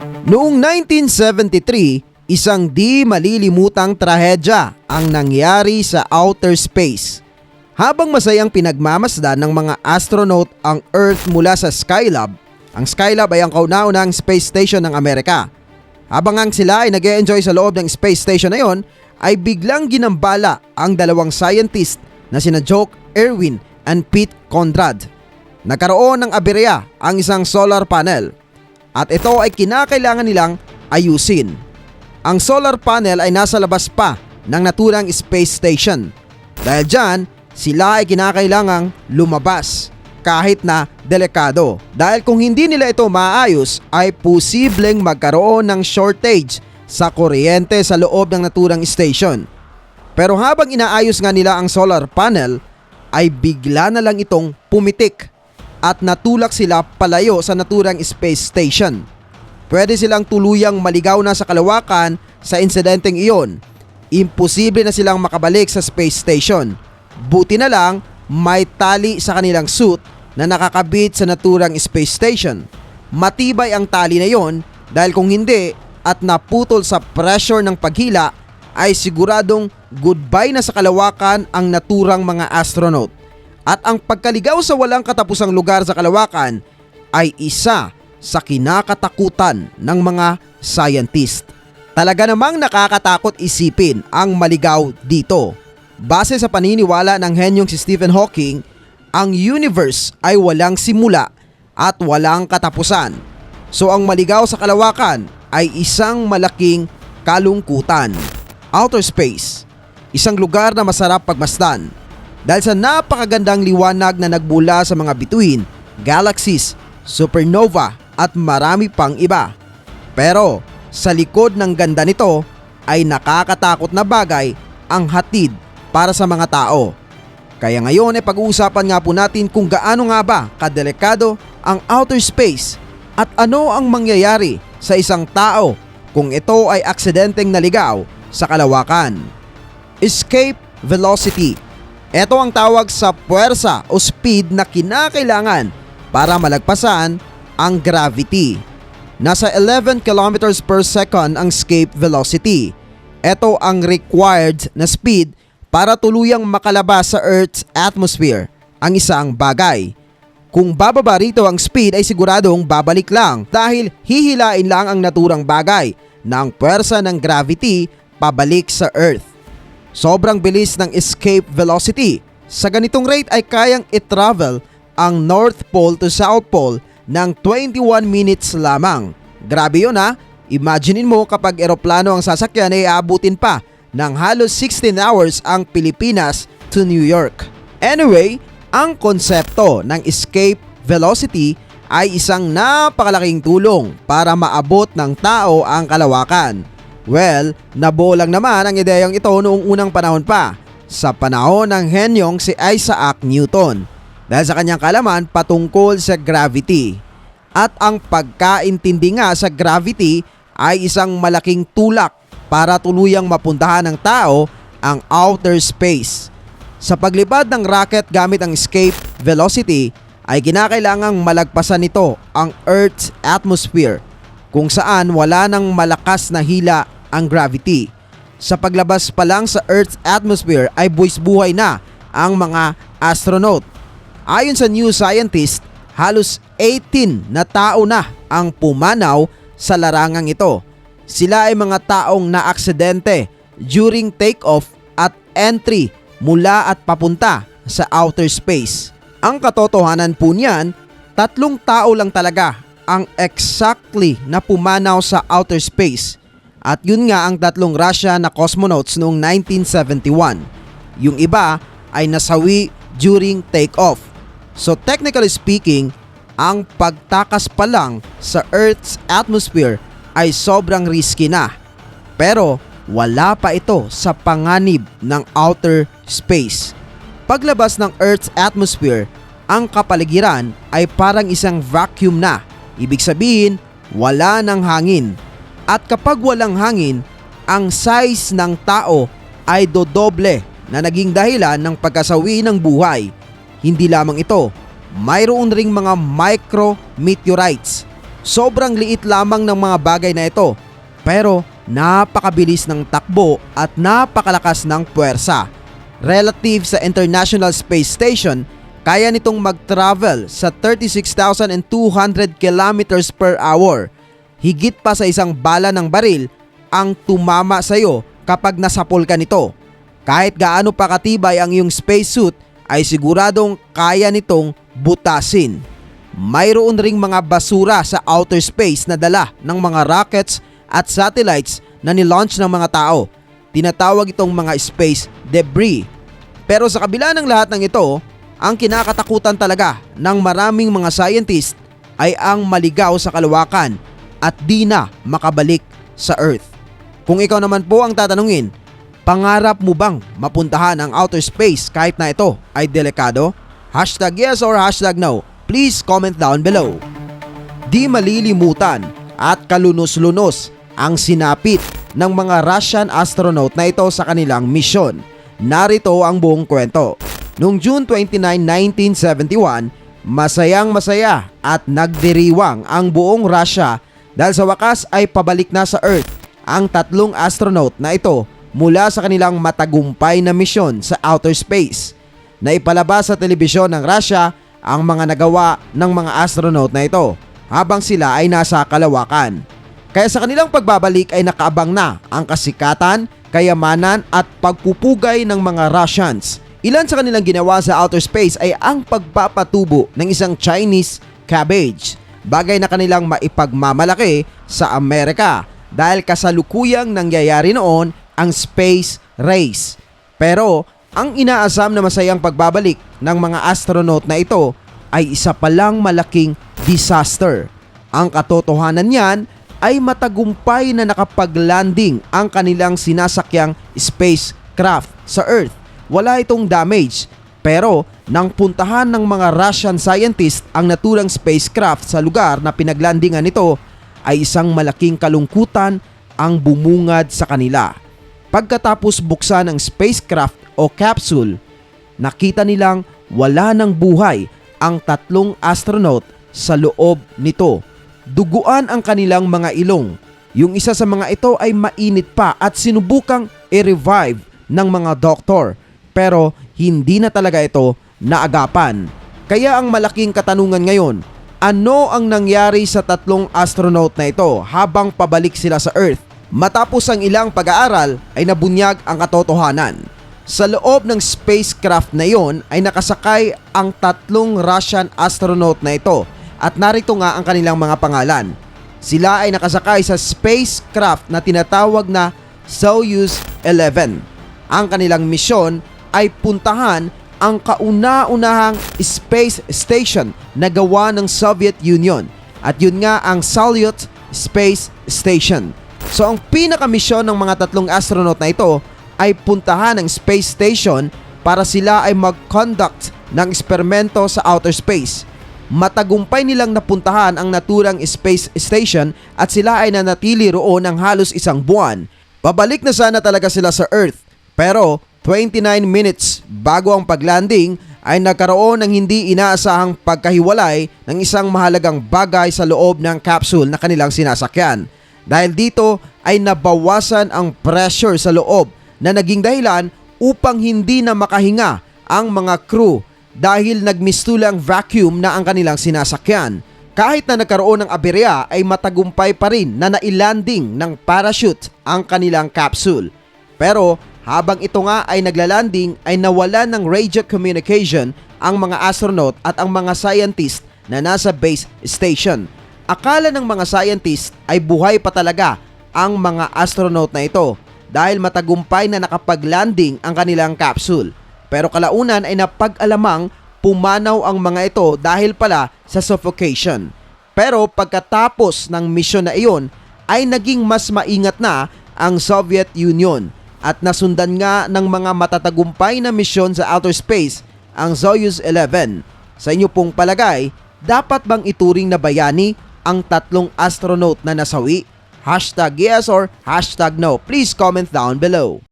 Noong 1973, isang di malilimutang trahedya ang nangyari sa outer space. Habang masayang pinagmamasdan ng mga astronaut ang Earth mula sa Skylab, ang Skylab ay ang kauna-unang space station ng Amerika. Habang ang sila ay nag enjoy sa loob ng space station na yon, ay biglang ginambala ang dalawang scientist na sina Joke Erwin and Pete Conrad. Nagkaroon ng aberya ang isang solar panel at ito ay kinakailangan nilang ayusin. Ang solar panel ay nasa labas pa ng naturang space station. Dahil dyan, sila ay kinakailangang lumabas kahit na delikado. Dahil kung hindi nila ito maayos ay posibleng magkaroon ng shortage sa kuryente sa loob ng naturang station. Pero habang inaayos nga nila ang solar panel, ay bigla na lang itong pumitik at natulak sila palayo sa naturang space station. Pwede silang tuluyang maligaw na sa kalawakan sa insidenteng iyon. Imposible na silang makabalik sa space station. Buti na lang may tali sa kanilang suit na nakakabit sa naturang space station. Matibay ang tali na yon dahil kung hindi at naputol sa pressure ng paghila ay siguradong goodbye na sa kalawakan ang naturang mga astronaut. At ang pagkaligaw sa walang katapusang lugar sa kalawakan ay isa sa kinakatakutan ng mga scientist. Talaga namang nakakatakot isipin ang maligaw dito. Base sa paniniwala ng henyong si Stephen Hawking, ang universe ay walang simula at walang katapusan. So ang maligaw sa kalawakan ay isang malaking kalungkutan. Outer space, isang lugar na masarap pagmasdan dahil sa napakagandang liwanag na nagbula sa mga bituin, galaxies, supernova at marami pang iba. Pero sa likod ng ganda nito ay nakakatakot na bagay ang hatid para sa mga tao. Kaya ngayon ay pag-uusapan nga po natin kung gaano nga ba kadelikado ang outer space at ano ang mangyayari sa isang tao kung ito ay aksidenteng naligaw sa kalawakan. Escape velocity. Ito ang tawag sa puwersa o speed na kinakailangan para malagpasan ang gravity. Nasa 11 kilometers per second ang escape velocity. Ito ang required na speed para tuluyang makalabas sa Earth's atmosphere ang isang bagay. Kung bababa rito ang speed ay siguradong babalik lang dahil hihilain lang ang naturang bagay ng puwersa ng gravity pabalik sa Earth. Sobrang bilis ng escape velocity. Sa ganitong rate ay kayang i-travel ang North Pole to South Pole ng 21 minutes lamang. Grabe yun ha. Imaginein mo kapag eroplano ang sasakyan ay aabutin pa ng halos 16 hours ang Pilipinas to New York. Anyway, ang konsepto ng escape velocity ay isang napakalaking tulong para maabot ng tao ang kalawakan. Well, nabuo lang naman ang ideyang ito noong unang panahon pa, sa panahon ng henyong si Isaac Newton, dahil sa kanyang kalaman patungkol sa gravity. At ang pagkaintindi nga sa gravity ay isang malaking tulak para tuluyang mapuntahan ng tao ang outer space. Sa paglipad ng rocket gamit ang escape velocity ay kinakailangang malagpasan nito ang Earth's atmosphere kung saan wala nang malakas na hila ang gravity. Sa paglabas pa lang sa Earth's atmosphere ay buwis buhay na ang mga astronaut. Ayon sa New Scientist, halos 18 na tao na ang pumanaw sa larangang ito. Sila ay mga taong naaksidente during takeoff at entry mula at papunta sa outer space. Ang katotohanan po niyan, tatlong tao lang talaga ang exactly na pumanaw sa outer space. At yun nga ang tatlong Russia na cosmonauts noong 1971. Yung iba ay nasawi during takeoff. So technically speaking, ang pagtakas pa lang sa Earth's atmosphere ay sobrang risky na. Pero wala pa ito sa panganib ng outer space. Paglabas ng Earth's atmosphere, ang kapaligiran ay parang isang vacuum na. Ibig sabihin, wala ng hangin. At kapag walang hangin, ang size ng tao ay dodoble na naging dahilan ng pagkasawi ng buhay. Hindi lamang ito, mayroon ring mga micro meteorites Sobrang liit lamang ng mga bagay na ito pero napakabilis ng takbo at napakalakas ng puwersa. Relative sa International Space Station, kaya nitong mag-travel sa 36,200 kilometers per hour. Higit pa sa isang bala ng baril ang tumama sa iyo kapag nasapol ka nito. Kahit gaano pa katibay ang iyong spacesuit ay siguradong kaya nitong butasin. Mayroon ring mga basura sa outer space na dala ng mga rockets at satellites na nilaunch ng mga tao. Tinatawag itong mga space debris. Pero sa kabila ng lahat ng ito, ang kinakatakutan talaga ng maraming mga scientist ay ang maligaw sa kalawakan at di na makabalik sa Earth. Kung ikaw naman po ang tatanungin, pangarap mo bang mapuntahan ang outer space kahit na ito ay delikado? Hashtag yes or hashtag no. Please comment down below. Di malilimutan at kalunos-lunos ang sinapit ng mga Russian astronaut na ito sa kanilang misyon. Narito ang buong kwento. Noong June 29, 1971, masayang masaya at nagdiriwang ang buong Russia dahil sa wakas ay pabalik na sa Earth ang tatlong astronaut na ito mula sa kanilang matagumpay na misyon sa outer space. Naipalabas sa telebisyon ng Russia ang mga nagawa ng mga astronaut na ito habang sila ay nasa kalawakan. Kaya sa kanilang pagbabalik ay nakaabang na ang kasikatan, kayamanan at pagpupugay ng mga Russians. Ilan sa kanilang ginawa sa outer space ay ang pagpapatubo ng isang Chinese cabbage, bagay na kanilang maipagmamalaki sa Amerika dahil kasalukuyang nangyayari noon ang space race. Pero ang inaasam na masayang pagbabalik ng mga astronaut na ito ay isa palang malaking disaster. Ang katotohanan niyan ay matagumpay na nakapag-landing ang kanilang sinasakyang spacecraft sa Earth. Wala itong damage pero nang puntahan ng mga Russian scientist ang naturang spacecraft sa lugar na pinaglandingan nito ay isang malaking kalungkutan ang bumungad sa kanila. Pagkatapos buksan ang spacecraft o capsule, nakita nilang wala ng buhay ang tatlong astronaut sa loob nito. Duguan ang kanilang mga ilong. Yung isa sa mga ito ay mainit pa at sinubukang i-revive ng mga doktor pero hindi na talaga ito naagapan. Kaya ang malaking katanungan ngayon, ano ang nangyari sa tatlong astronaut na ito habang pabalik sila sa Earth? Matapos ang ilang pag-aaral ay nabunyag ang katotohanan. Sa loob ng spacecraft na iyon ay nakasakay ang tatlong Russian astronaut na ito at narito nga ang kanilang mga pangalan. Sila ay nakasakay sa spacecraft na tinatawag na Soyuz 11. Ang kanilang misyon ay puntahan ang kauna-unahang space station na gawa ng Soviet Union at yun nga ang Salyut Space Station. So ang pinakamisyon ng mga tatlong astronaut na ito ay puntahan ang space station para sila ay mag-conduct ng eksperimento sa outer space. Matagumpay nilang napuntahan ang naturang space station at sila ay nanatili roon ng halos isang buwan. Pabalik na sana talaga sila sa Earth pero 29 minutes bago ang paglanding ay nagkaroon ng hindi inaasahang pagkahiwalay ng isang mahalagang bagay sa loob ng capsule na kanilang sinasakyan. Dahil dito ay nabawasan ang pressure sa loob na naging dahilan upang hindi na makahinga ang mga crew dahil nagmistulang vacuum na ang kanilang sinasakyan. Kahit na nagkaroon ng aberya ay matagumpay pa rin na nailanding ng parachute ang kanilang capsule. Pero habang ito nga ay naglalanding ay nawala ng radio communication ang mga astronaut at ang mga scientist na nasa base station. Akala ng mga scientist ay buhay pa talaga ang mga astronaut na ito dahil matagumpay na nakapag-landing ang kanilang capsule. Pero kalaunan ay napag-alamang pumanaw ang mga ito dahil pala sa suffocation. Pero pagkatapos ng misyon na iyon ay naging mas maingat na ang Soviet Union at nasundan nga ng mga matatagumpay na misyon sa outer space ang Soyuz 11. Sa inyo pong palagay, dapat bang ituring na bayani ang tatlong astronaut na nasawi? Hashtag yes or hashtag no. Please comment down below.